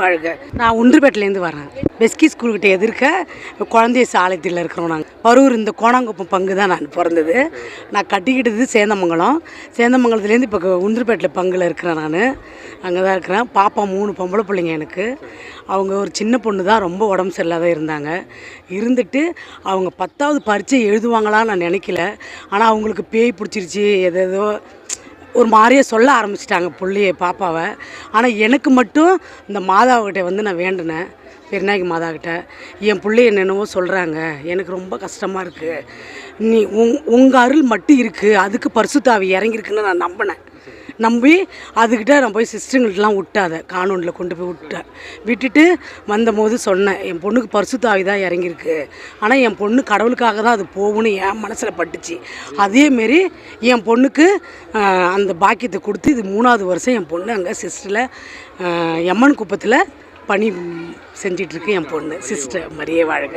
வாழ்க. நான் ஒன்றுபேட்டிலேருந்து வரேன். பெஸ்கி ஸ்கூல்கிட்ட எதிர்க்க குழந்தைய சாலையத்தில் இருக்கிறோம் நாங்கள் பரூர் இந்த கோணாங்குப்பம் பங்கு தான் நான் பிறந்தது. நான் கட்டிக்கிட்டது சேந்தமங்கலம். சேந்தமங்கலத்துலேருந்து இப்போ உந்திரப்பேட்டில் பங்கில் இருக்கிறேன் நான். அங்கே தான் இருக்கிறேன். பாப்பா மூணு பொம்பளை பிள்ளைங்க எனக்கு. அவங்க ஒரு சின்ன பொண்ணு தான். ரொம்ப உடம்பு சரியில்லாத இருந்தாங்க. இருந்துட்டு அவங்க பத்தாவது பரீட்சை எழுதுவாங்களான்னு நான் நினைக்கல. ஆனால் அவங்களுக்கு பேய் பிடிச்சிருச்சு எதேதோ ஒரு மாதிரியே சொல்ல ஆரம்பிச்சிட்டாங்க பிள்ளைய பாப்பாவை. ஆனால் எனக்கு மட்டும் இந்த மாதாவுக்கிட்ட வந்து நான் வேண்டினேன். பெருநாயகி மாதாக்கிட்ட என் பிள்ளைய என்னென்னவோ சொல்கிறாங்க எனக்கு ரொம்ப கஷ்டமாக இருக்குது நீ உங் உங்கள் அருள் மட்டும் இருக்குது அதுக்கு பரிசுத்தாவி இறங்கியிருக்குன்னு நான் நம்பினேன். நம்பி அதுக்கிட்ட நான் போய் சிஸ்டருங்கள்ட்டலாம் விட்டாத கானூனில் கொண்டு போய் விட்டேன் விட்டுட்டு வந்தபோது சொன்னேன் என் பொண்ணுக்கு பரிசுத்தாவி தான் இறங்கியிருக்கு. ஆனால் என் பொண்ணு கடவுளுக்காக தான் அது போகும்னு என் மனசில் பட்டுச்சு. அதேமாரி என் பொண்ணுக்கு அந்த பாக்கியத்தை கொடுத்து இது மூணாவது வருஷம் என் பொண்ணு அங்கே சிஸ்டரில் எம்மன் குப்பத்தில் பணி செஞ்சிட்ருக்கு என் பொண்ணு சிஸ்டர் மரியே வாழ்க.